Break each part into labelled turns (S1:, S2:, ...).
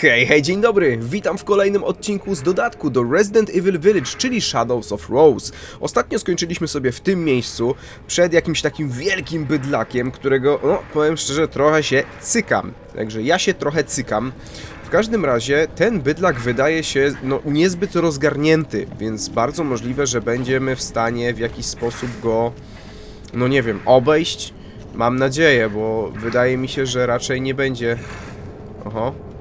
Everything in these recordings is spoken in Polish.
S1: Hej, hej, dzień dobry! Witam w kolejnym odcinku z dodatku do Resident Evil Village, czyli Shadows of Rose. Ostatnio skończyliśmy sobie w tym miejscu, przed jakimś takim wielkim bydlakiem, którego, no, powiem szczerze, trochę się cykam. Także ja się trochę cykam. W każdym razie ten bydlak wydaje się no, niezbyt rozgarnięty, więc bardzo możliwe, że będziemy w stanie w jakiś sposób go, no nie wiem, obejść. Mam nadzieję, bo wydaje mi się, że raczej nie będzie... Oho.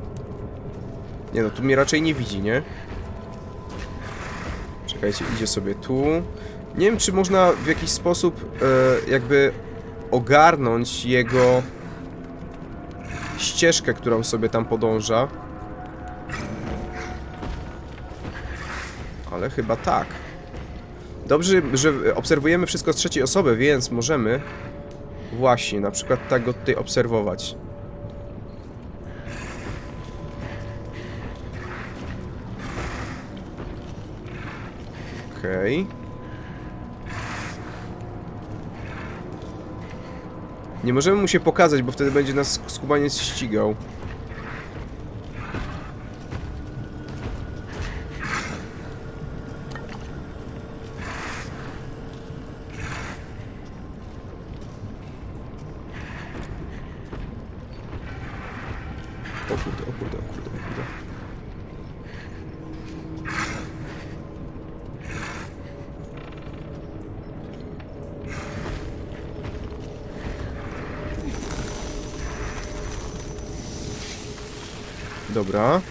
S1: Nie no, tu mnie raczej nie widzi, nie? Czekajcie, idzie sobie tu. Nie wiem, czy można w jakiś sposób e, jakby ogarnąć jego ścieżkę, którą sobie tam podąża. Ale chyba tak. Dobrze, że obserwujemy wszystko z trzeciej osoby, więc możemy właśnie na przykład tak go tutaj obserwować. Okej. Nie możemy mu się pokazać, bo wtedy będzie nas skubaniec ścigał. O kurde, o kurde, o kurde, o kurde. Dobra.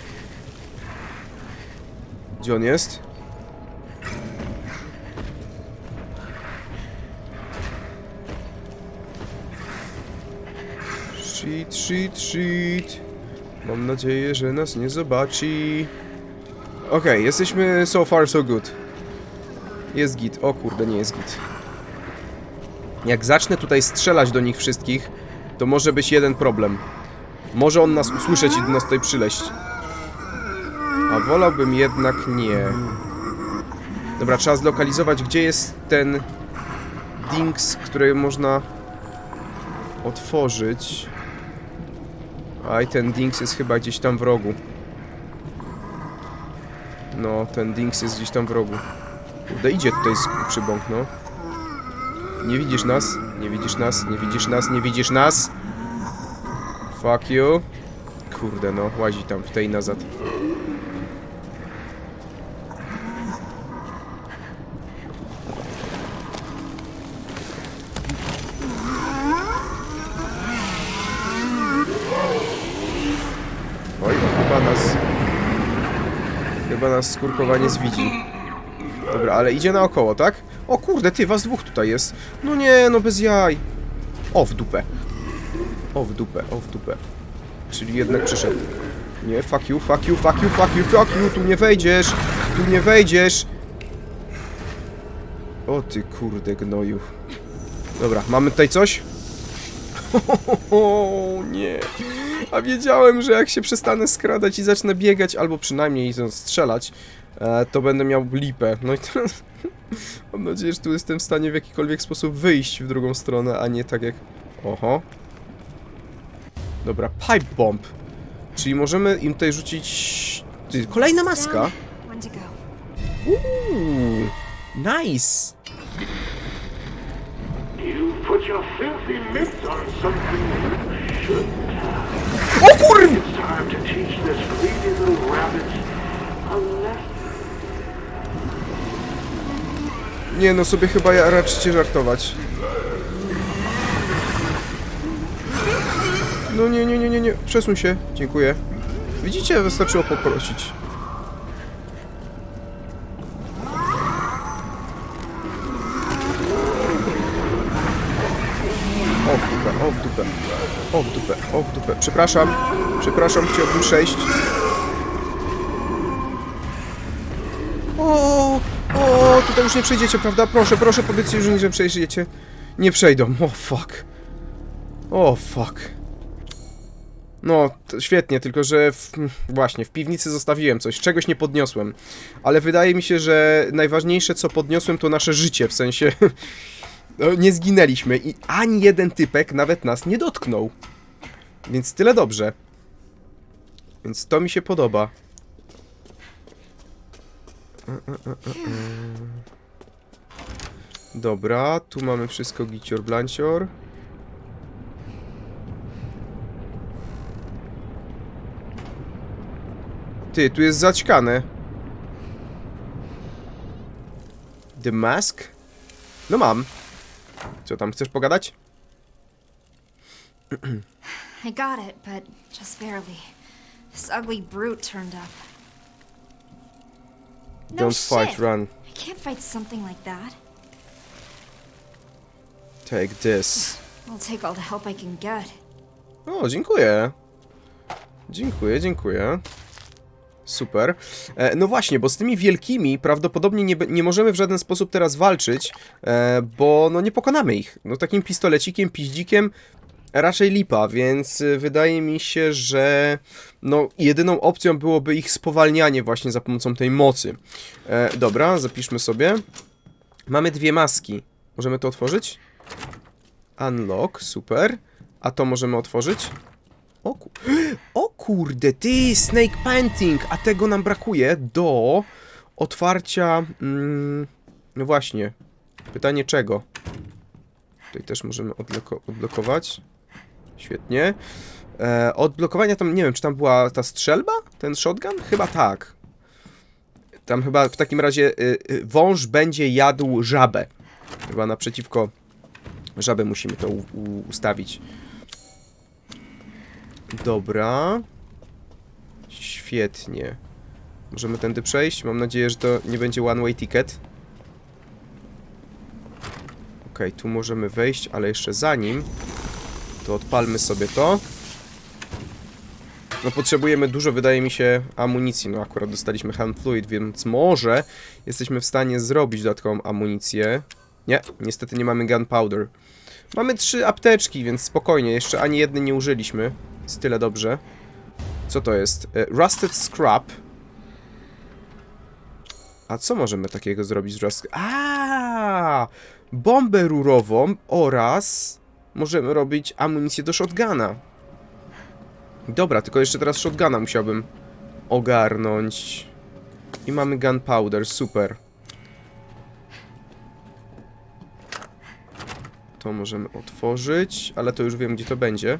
S1: Gdzie on jest? Shit, shit, shit. Mam nadzieję, że nas nie zobaczy. Okej, jesteśmy so far so good. Jest git. O kurde, nie jest git. Jak zacznę tutaj strzelać do nich wszystkich, to może być jeden problem. Może on nas usłyszeć i do nas tutaj przyleść. A wolałbym jednak nie. Dobra, trzeba zlokalizować, gdzie jest ten Dings, który można otworzyć. Aj, ten Dings jest chyba gdzieś tam w rogu. No, ten Dings jest gdzieś tam w rogu. Kurde, idzie tutaj przy bąk, no. Nie widzisz nas? Nie widzisz nas? Nie widzisz nas? Nie widzisz nas? Fuck you. Kurde no, łazi tam w tej nazad. Oj, chyba nas... Chyba nas skurkowaniec widzi. Dobra, ale idzie naokoło, tak? O kurde, ty, was dwóch tutaj jest. No nie, no bez jaj. O, w dupę. O w dupę, o w dupę. Czyli jednak przyszedł. Nie, fuck you, fuck you, fuck you, fuck you, fuck you, tu nie wejdziesz, tu nie wejdziesz. O ty kurde gnoju. Dobra, mamy tutaj coś? O nie. A wiedziałem, że jak się przestanę skradać i zacznę biegać, albo przynajmniej strzelać, e, to będę miał lipę. No i teraz mam nadzieję, że tu jestem w stanie w jakikolwiek sposób wyjść w drugą stronę, a nie tak jak... Oho. Dobra, pipe bomb. Czyli możemy im tutaj rzucić... Ty, kolejna maska. Uuu, nice. O kur...
S2: It's time to teach this greedy little rabbit a lesson.
S1: Nie no, sobie chyba ja raczycie żartować. No nie, nie, nie, nie, nie. Przesuń się. Dziękuję. Widzicie, wystarczyło poprosić. O w dupę, o w dupę. O w dupę, o w dupę. Przepraszam. Przepraszam, chciałbym przejść. O, o, tutaj już nie przejdziecie, prawda? Proszę, proszę, powiedzcie już, że przejdziecie. Nie przejdą. O, fuck. O, fuck. No, świetnie, tylko że w, właśnie, w piwnicy zostawiłem coś, czegoś nie podniosłem. Ale wydaje mi się, że najważniejsze co podniosłem to nasze życie, w sensie... No, nie zginęliśmy i ani jeden typek nawet nas nie dotknął. Więc tyle dobrze. Więc to mi się podoba. Dobra, tu mamy wszystko gicior blancior. Ty, tu jest zaćkane. The Mask? No mam. Co tam, chcesz pogadać?
S3: I got it, but just barely. This ugly brute turned up. No
S1: Don't fight,
S3: shit.
S1: run.
S3: I can't fight something like that.
S1: Take this.
S3: I'll take all the help I can get.
S1: O, dziękuję. Dziękuję, dziękuję. Super. E, no właśnie, bo z tymi wielkimi prawdopodobnie nie, nie możemy w żaden sposób teraz walczyć, e, bo no nie pokonamy ich. No takim pistolecikiem, piździkiem raczej lipa, więc y, wydaje mi się, że no jedyną opcją byłoby ich spowalnianie właśnie za pomocą tej mocy. E, dobra, zapiszmy sobie. Mamy dwie maski. Możemy to otworzyć? Unlock, super. A to możemy otworzyć? Kurde, ty, Snake Painting, a tego nam brakuje do otwarcia... Mm, no właśnie, pytanie czego? Tutaj też możemy odbloko odblokować. Świetnie. E, odblokowania tam, nie wiem, czy tam była ta strzelba? Ten shotgun? Chyba tak. Tam chyba w takim razie y, y, wąż będzie jadł żabę. Chyba naprzeciwko żaby musimy to ustawić. Dobra. Świetnie. Możemy tędy przejść. Mam nadzieję, że to nie będzie one way ticket. Okej, tu możemy wejść, ale jeszcze zanim to odpalmy sobie to. No potrzebujemy dużo, wydaje mi się, amunicji. No akurat dostaliśmy hand fluid, więc może jesteśmy w stanie zrobić dodatkową amunicję. Nie, niestety nie mamy gunpowder. Mamy trzy apteczki, więc spokojnie, jeszcze ani jednej nie użyliśmy. Jest tyle dobrze. Co to jest? E, Rusted Scrap. A co możemy takiego zrobić z Rusted... A, Bombę rurową oraz możemy robić amunicję do shotguna. Dobra, tylko jeszcze teraz shotguna musiałbym ogarnąć. I mamy gunpowder, super. To możemy otworzyć, ale to już wiem, gdzie to będzie.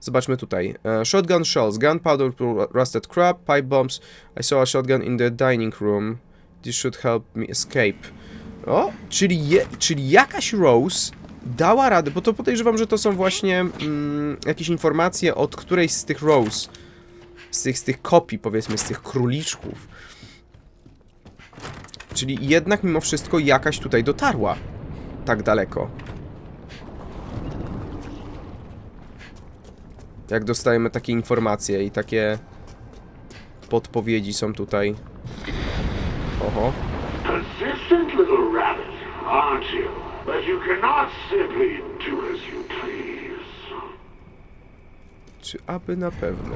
S1: Zobaczmy tutaj. E, shotgun shells, gunpowder, rusted crab, pipe bombs. I saw a shotgun in the dining room. This should help me escape. O, czyli, je, czyli jakaś Rose dała radę, bo to podejrzewam, że to są właśnie mm, jakieś informacje od którejś z tych Rose. Z tych, z tych kopii, powiedzmy, z tych króliczków. Czyli jednak mimo wszystko jakaś tutaj dotarła. Tak daleko. Jak dostajemy takie informacje i takie podpowiedzi są tutaj. Oho.
S2: Persistent little rabbit, aren't you? But you cannot simply do as you please.
S1: Czy aby na pewno?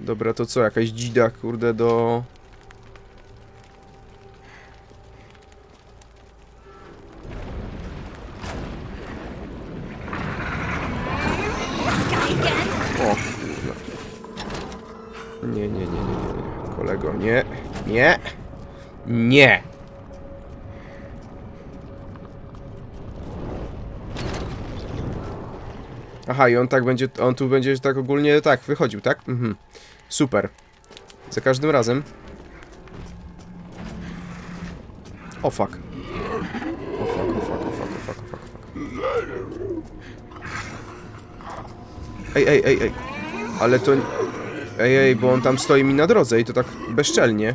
S1: Dobra, to co? Jakaś dzida, kurde, do... nie. Nie. Nie. Aha, i on tak będzie, on tu będzie tak ogólnie tak wychodził, tak? Mhm. Super. Za każdym razem. O fuck. O fuck, o fuck, o fuck, o fuck, o fuck. Ej, ej, ej, ej. Ale to... Ej, bo on tam stoi mi na drodze i to tak bezczelnie.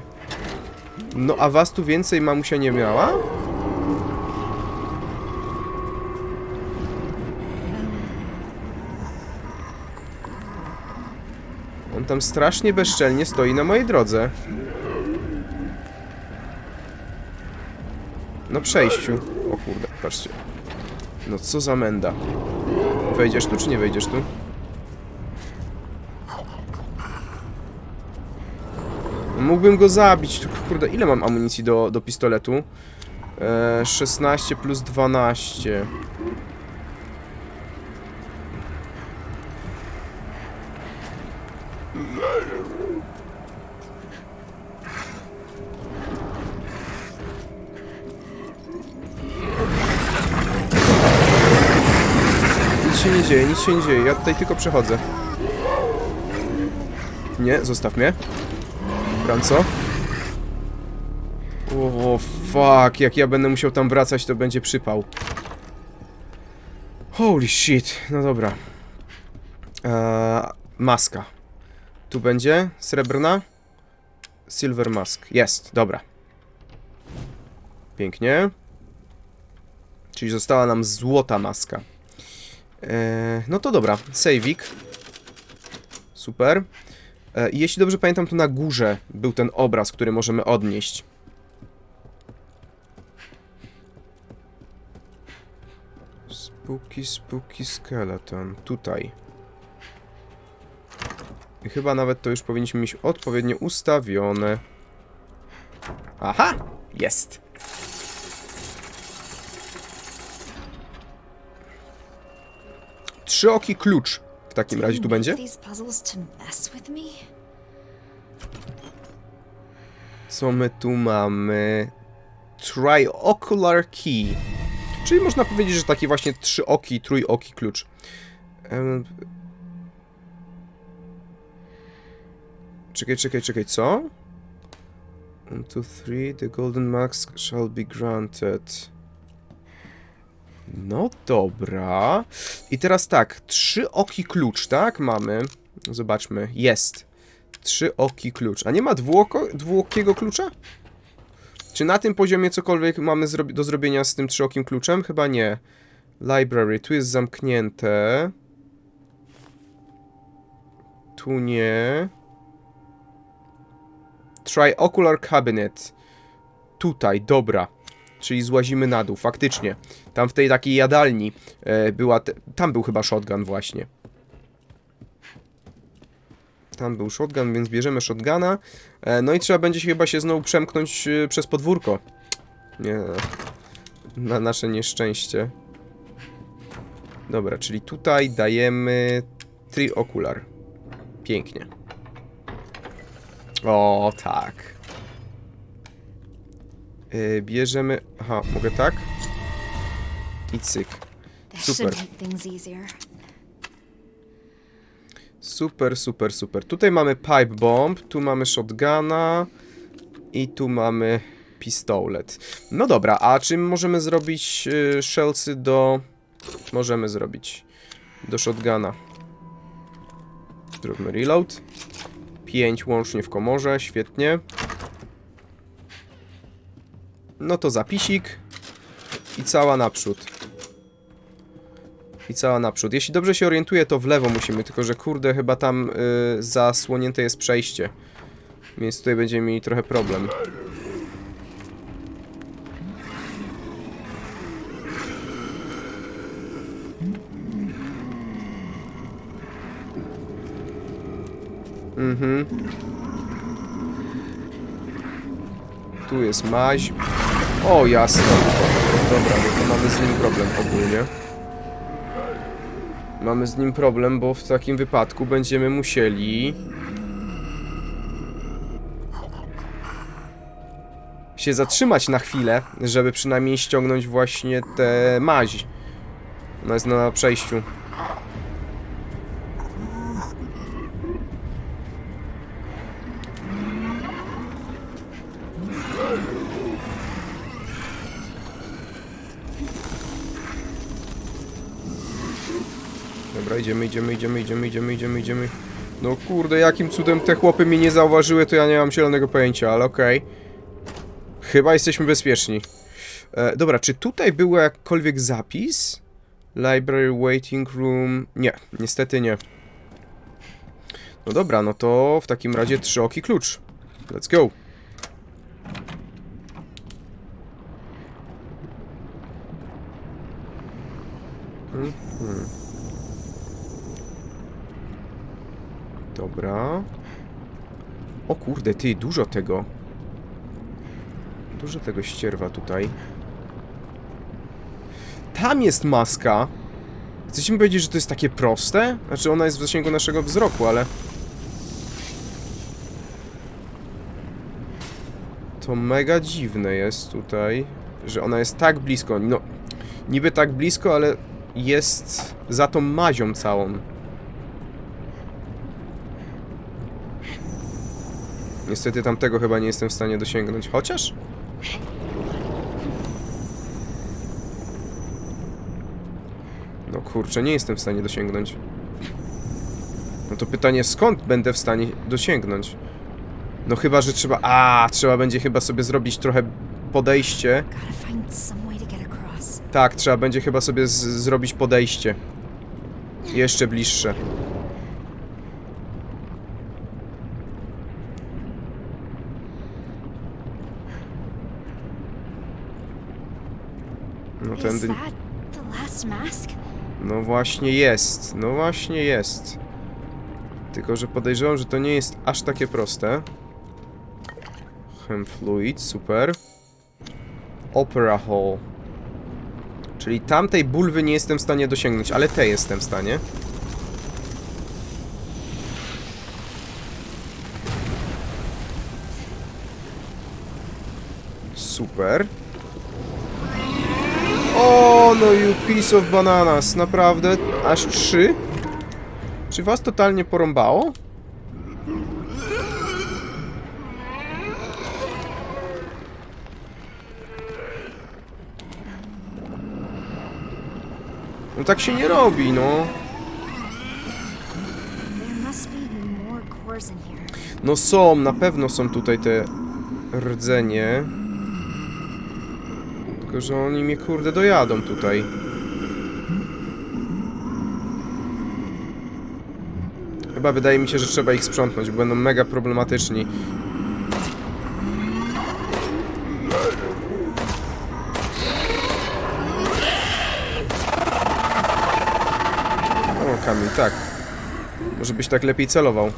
S1: No, a was tu więcej mamusia nie miała? On tam strasznie bezczelnie stoi na mojej drodze. Na przejściu. O kurde, patrzcie. No co za menda. Wejdziesz tu, czy nie wejdziesz tu? Mógłbym go zabić, tylko kurde, ile mam amunicji do, do pistoletu? E, 16 plus 12. Nic się nie dzieje, nic się nie dzieje. Ja tutaj tylko przechodzę. Nie, zostaw mnie. Branco. O, fuck, jak ja będę musiał tam wracać, to będzie przypał. Holy shit, no dobra. Eee, maska. Tu będzie srebrna. Silver mask. Jest, dobra. Pięknie. Czyli została nam złota maska. Eee, no to dobra, saveik. Super. E, jeśli dobrze pamiętam, to na górze był ten obraz, który możemy odnieść. Spooky, spooky skeleton. Tutaj. I chyba nawet to już powinniśmy mieć odpowiednio ustawione. Aha! Jest! Trzyoki klucz. W takim razie tu będzie? Co my tu mamy? Triocular Key. Czyli można powiedzieć, że taki właśnie trzyoki, trójoki klucz. Czekaj, czekaj, czekaj, co? 1, 2, 3, the golden mask shall be granted. No dobra. I teraz tak, trzy oki klucz, tak? Mamy. Zobaczmy, jest. Trzy oki klucz. A nie ma dwuoko, dwuokiego klucza? Czy na tym poziomie cokolwiek mamy zrobi do zrobienia z tym trzyokim kluczem? Chyba nie. Library, tu jest zamknięte. Tu nie. Triocular Cabinet. Tutaj, dobra. Czyli złazimy na dół, faktycznie. Tam w tej takiej jadalni e, była... Te... Tam był chyba shotgun właśnie. Tam był shotgun, więc bierzemy shotguna. E, no i trzeba będzie się chyba się znowu przemknąć e, przez podwórko. Nie. Na nasze nieszczęście. Dobra, czyli tutaj dajemy triocular. Pięknie. O, tak. E, bierzemy... Aha, mogę tak? I cyk. Super. Super, super, super. Tutaj mamy pipe bomb, tu mamy shotguna i tu mamy pistolet. No dobra, a czym możemy zrobić y, shellsy do... Możemy zrobić do shotguna. Zróbmy reload. 5 łącznie w komorze, świetnie. No to zapisik i cała naprzód. I cała naprzód. Jeśli dobrze się orientuję, to w lewo musimy, tylko że kurde, chyba tam y, zasłonięte jest przejście. Więc tutaj będziemy mieli trochę problem. Mhm. Tu jest maź. O, jasno. Dobra, no to mamy z nim problem ogólnie. Mamy z nim problem, bo w takim wypadku będziemy musieli... się zatrzymać na chwilę, żeby przynajmniej ściągnąć właśnie tę maź. Ona jest na przejściu. Idziemy, idziemy, idziemy, idziemy, idziemy, idziemy, idziemy. No kurde, jakim cudem te chłopy mnie nie zauważyły, to ja nie mam zielonego pojęcia, ale okej. Chyba jesteśmy bezpieczni. E, dobra, czy tutaj był jakkolwiek zapis? Library, waiting room... Nie, niestety nie. No dobra, no to w takim razie trzyoki klucz. Let's go. Mhm. Dobra. O kurde, ty, dużo tego. Dużo tego ścierwa tutaj. tam jest maska. Chcecie mi powiedzieć, że to jest takie proste? Znaczy, ona jest w zasięgu naszego wzroku, ale... To mega dziwne jest tutaj, że ona jest tak blisko. No, niby tak blisko, ale jest za tą mazią całą. Niestety tamtego chyba nie jestem w stanie dosięgnąć, chociaż... No kurczę, nie jestem w stanie dosięgnąć. No to pytanie, skąd będę w stanie dosięgnąć? No chyba, że trzeba... A, trzeba będzie chyba sobie zrobić trochę podejście. Tak, trzeba będzie chyba sobie zrobić podejście. Jeszcze bliższe. No tędy... No właśnie jest, no właśnie jest. Tylko, że podejrzewam, że to nie jest aż takie proste. Hem fluid, super. Opera Hall. Czyli tamtej bulwy nie jestem w stanie dosięgnąć, ale tej jestem w stanie. Super. No you piece of bananas, naprawdę? Aż trzy? Czy was totalnie porąbało? No tak się nie robi, no. No są, na pewno są tutaj te rdzenie. Tylko, że oni mnie kurde dojadą tutaj. Chyba wydaje mi się, że trzeba ich sprzątnąć, bo będą mega problematyczni. O, Kamil, tak. Może byś tak lepiej celował.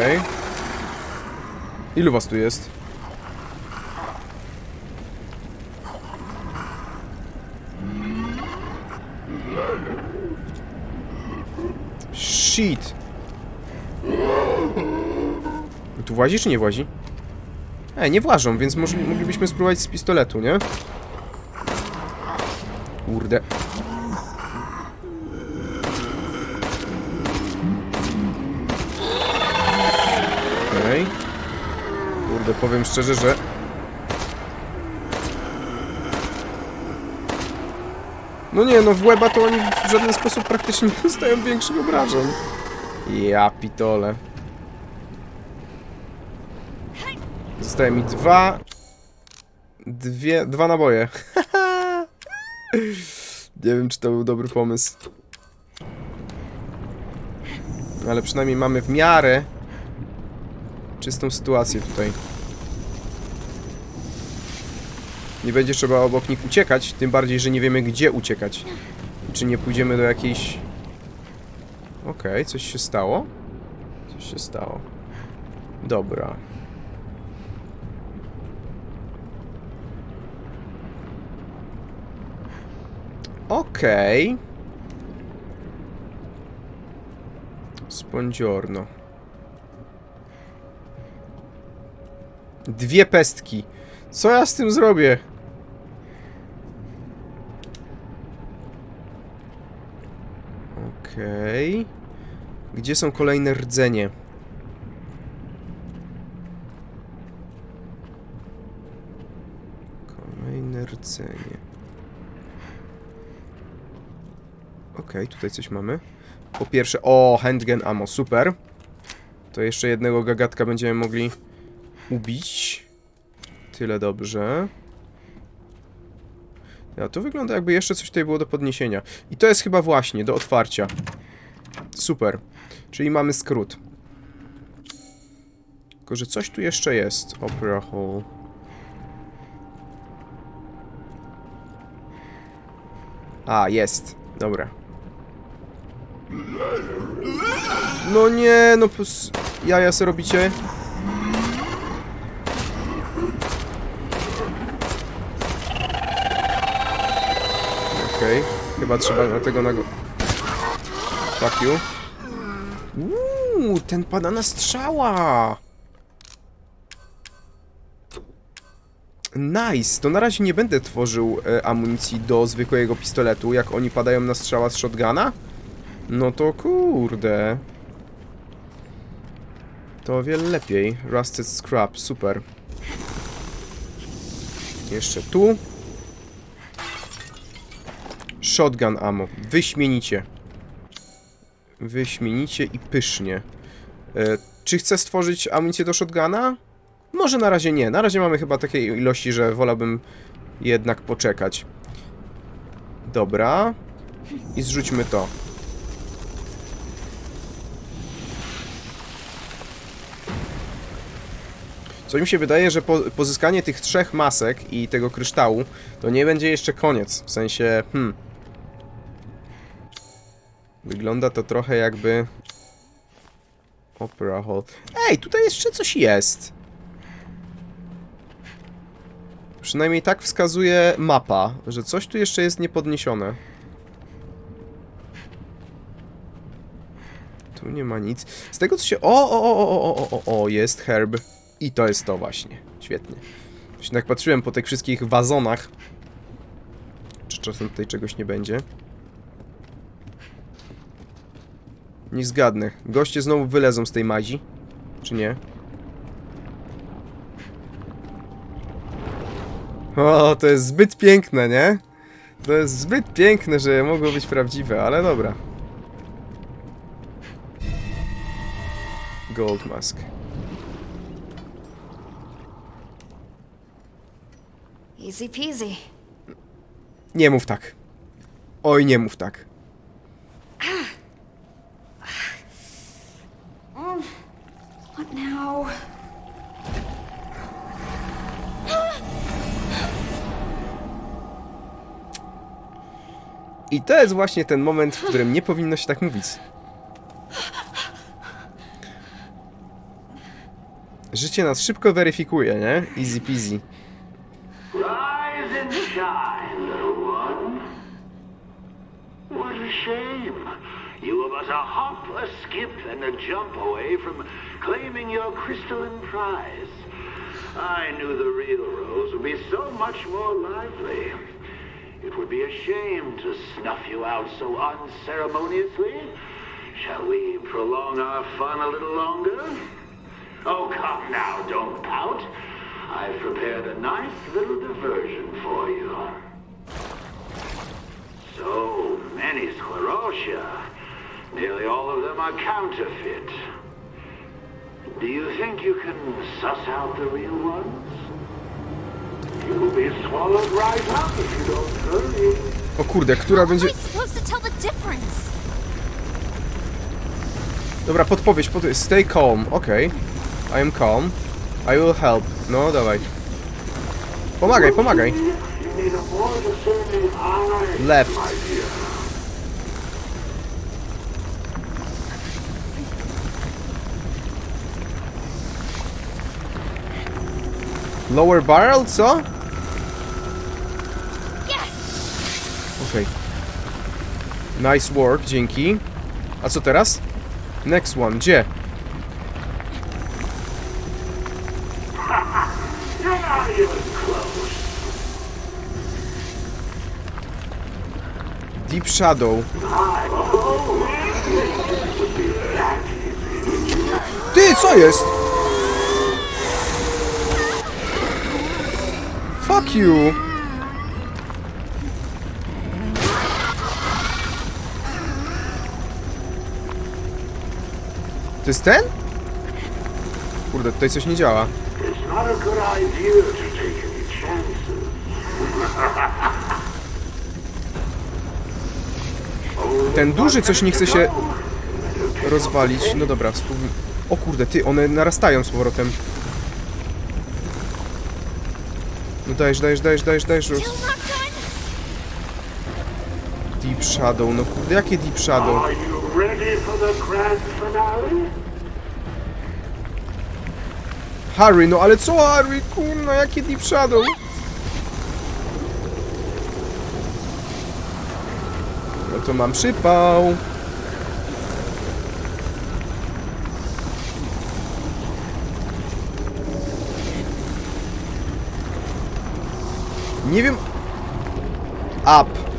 S1: Okej. Ilu was tu jest? Shit. Tu włazi czy nie włazi? E, nie włażą, więc moglibyśmy spróbować z pistoletu, nie? Kurde. Powiem szczerze, że... No nie, no w łeba to oni w żaden sposób praktycznie nie dostają większych obrażeń. Ja pitole. Zostaje mi dwa... Dwie... Dwa naboje. nie wiem, czy to był dobry pomysł. Ale przynajmniej mamy w miarę czystą sytuację tutaj. Nie będzie trzeba obok nich uciekać, tym bardziej, że nie wiemy gdzie uciekać. Czy nie pójdziemy do jakiejś... Okej, coś się stało? Coś się stało. Dobra. Okej. Spongiorno. Dwie pestki. Co ja z tym zrobię? Okej. Gdzie są kolejne rdzenie? Kolejne rdzenie. Okej, tutaj coś mamy. Po pierwsze, o, handgun ammo, super. To jeszcze jednego gagatka będziemy mogli ubić. Tyle dobrze. Ja, to wygląda jakby jeszcze coś tutaj było do podniesienia. I to jest chyba właśnie do otwarcia. Super. Czyli mamy skrót. Tylko, że coś tu jeszcze jest. Opera Hall. A, jest. Dobra. No nie, no. Jaja se robicie? Okej, chyba trzeba na tego nago... Fuck you. Uuu, ten pada na strzała! Nice! To na razie nie będę tworzył e, amunicji do zwykłego pistoletu, jak oni padają na strzała z shotguna. No to kurde. To o wiele lepiej. Rusted Scrap, super. Jeszcze tu. Shotgun ammo. Wyśmienicie. Wyśmienicie i pysznie. E, czy chcę stworzyć amunicję do shotguna? Może na razie nie. Na razie mamy chyba takiej ilości, że wolałbym jednak poczekać. Dobra. I zrzućmy to. Coś mi się wydaje, że po, pozyskanie tych trzech masek i tego kryształu to nie będzie jeszcze koniec. W sensie, hmm. Wygląda to trochę jakby... Opera Hall. Ej, tutaj jeszcze coś jest. Przynajmniej tak wskazuje mapa, że coś tu jeszcze jest niepodniesione. Tu nie ma nic. Z tego co się... O, o, o, o, o, o, o, o, jest herb. I to jest to właśnie. Świetnie. Właśnie tak patrzyłem po tych wszystkich wazonach. Czy czasem tutaj czegoś nie będzie? Nie zgadnę. Goście znowu wylezą z tej mazi. Czy nie? O, to jest zbyt piękne, nie? To jest zbyt piękne, że mogło być prawdziwe, ale dobra. Gold mask.
S3: Easy peasy.
S1: Nie mów tak. Oj, nie mów tak.
S3: What now?
S1: I to jest właśnie ten moment, w którym nie powinno się tak mówić. Życie nas szybko weryfikuje, nie? Easy peasy.
S2: Little one. Skip. I knew the real Rose would be so much more lively. It would be a shame to snuff you out so unceremoniously. Shall we prolong our fun a little longer? Oh, come now, don't pout. I've prepared a nice little diversion for you. So many sclerotia. Nearly all of them are counterfeit. Do you think you can suss out the real ones?
S1: O kurde, która będzie... Dobra, podpowiedź, podpowiedź. Stay calm, okej. I am calm. I will help. No, dawaj. Pomagaj, pomagaj. Left. Lower barrel, co? Okej. Nice work, dzięki. A co teraz? Next one, gdzie? Deep Shadow. Ty, co jest? Fuck you! To jest ten? Kurde, tutaj coś nie działa. Ten duży coś nie chce się rozwalić. No dobra, spróbuj. O kurde, ty, one narastają z powrotem. No dajesz, dajesz, dajesz, dajesz, dajesz.
S3: Done?
S1: Deep Shadow, no kurde, jakie Deep Shadow? Harry, no ale co Harry, kurno, jakie Deep Shadow? No to mam przypał. Nie wiem... Up.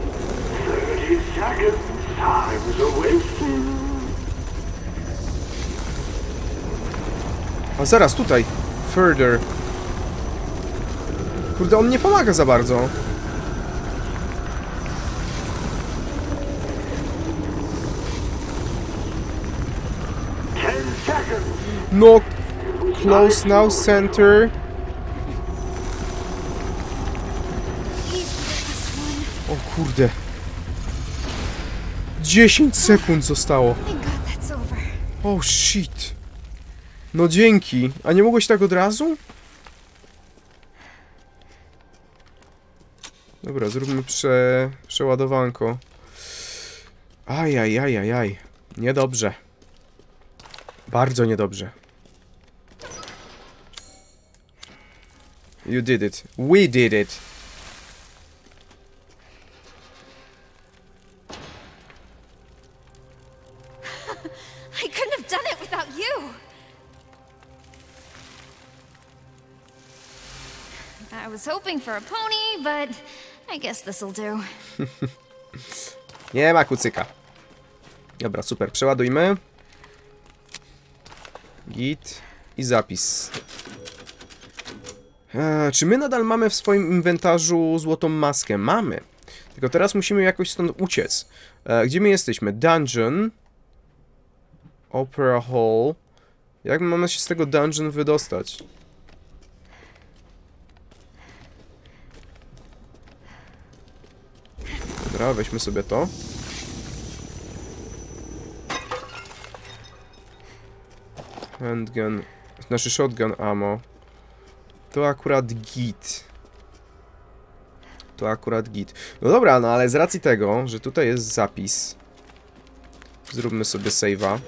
S2: 30 seconds. Time's a wasting.
S1: A zaraz, tutaj. Further. Kurde, on nie pomaga za bardzo. No, close now, center. O kurde. 10 sekund zostało. Oh shit. No dzięki. A nie mogłeś tak od razu? Dobra, zróbmy prze... przeładowanko. Ajajajajaj. Niedobrze. Bardzo niedobrze. You did it. We did it.
S3: For a pony, but I guess this'll do.
S1: Nie ma kucyka. Dobra, super. Przeładujmy. Git i zapis. Eee, czy my nadal mamy w swoim inwentarzu złotą maskę? Mamy. Tylko teraz musimy jakoś stąd uciec. E, gdzie my jesteśmy? Dungeon. Opera Hall. Jak mamy się z tego dungeon wydostać? Weźmy sobie to. Handgun, znaczy shotgun ammo. To akurat git. To akurat git. No dobra, no ale z racji tego, że tutaj jest zapis. Zróbmy sobie save'a.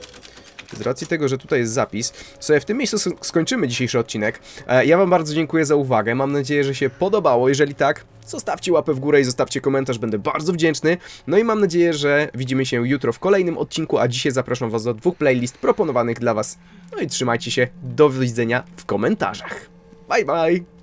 S1: Z racji tego, że tutaj jest zapis, sobie w tym miejscu sk- skończymy dzisiejszy odcinek. E, ja wam bardzo dziękuję za uwagę. Mam nadzieję, że się podobało. Jeżeli tak, zostawcie łapę w górę i zostawcie komentarz. Będę bardzo wdzięczny. No i mam nadzieję, że widzimy się jutro w kolejnym odcinku, a dzisiaj zapraszam was do dwóch playlist proponowanych dla was. No i trzymajcie się. Do widzenia w komentarzach. Bye bye!